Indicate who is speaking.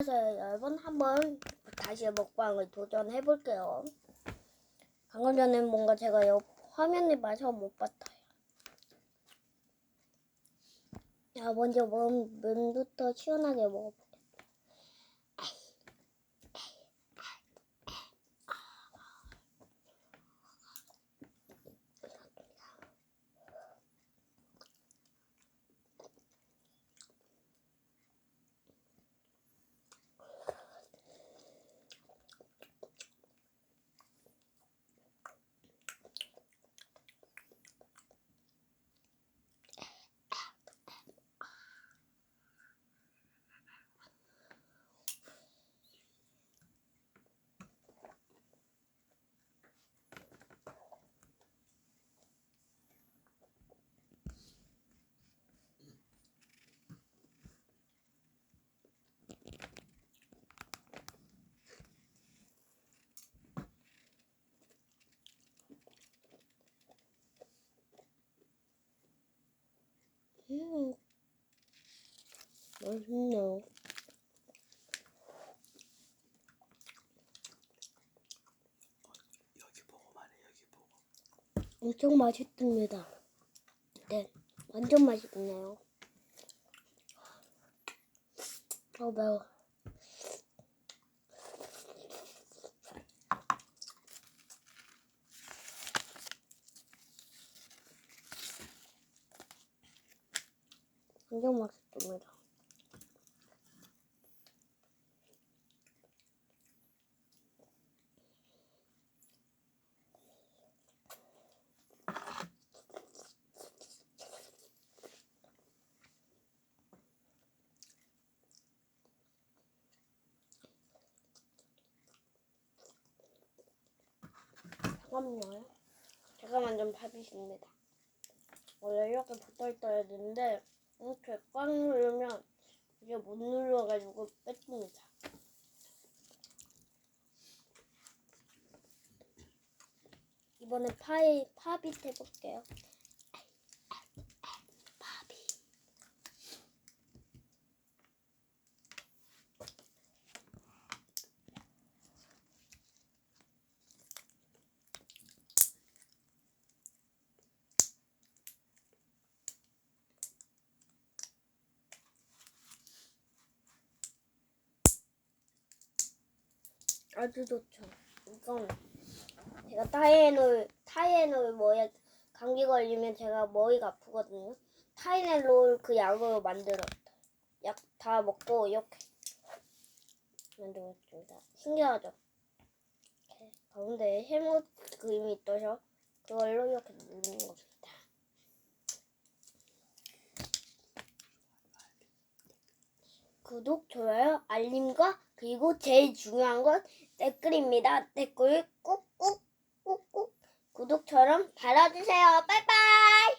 Speaker 1: 안녕하세요 여러분 한번 다시 먹방을 도전해 볼게요. 방금 전에 뭔가 제가 옆 화면을 봐서 못 봤어요. 자 먼저 면, 면부터 시원하게 먹어볼게요 맛있네요
Speaker 2: 여기 보고만 해 여기 보고.
Speaker 1: 엄청 맛있습니다. 네 완전 맛있네요. 어 매워. 완전 맛있습니다 잠깐만요. 잠깐만 좀 봐주십니다. 원래 이렇게 붙어 있어야 되는데 이렇게 꽉 누르면 이게 못 눌러가지고 뺏깁니다. 이번에 파이 팝잇 해볼게요 아주 좋죠. 이건 제가 타이레놀 타이레놀 뭐에 감기 걸리면 제가 머리가 아프거든요. 타이레놀 그 약으로 만들었다. 약다 먹고 이렇게 만들었습니다. 신기하죠? 이렇게 가운데 해머 그림이 있어서 그걸로 이렇게 누르는 겁니다. 구독, 좋아요, 알림과 그리고 제일 중요한 건 댓글입니다. 댓글 꾹꾹 꾹꾹 구독처럼 달아주세요. 빠이빠이.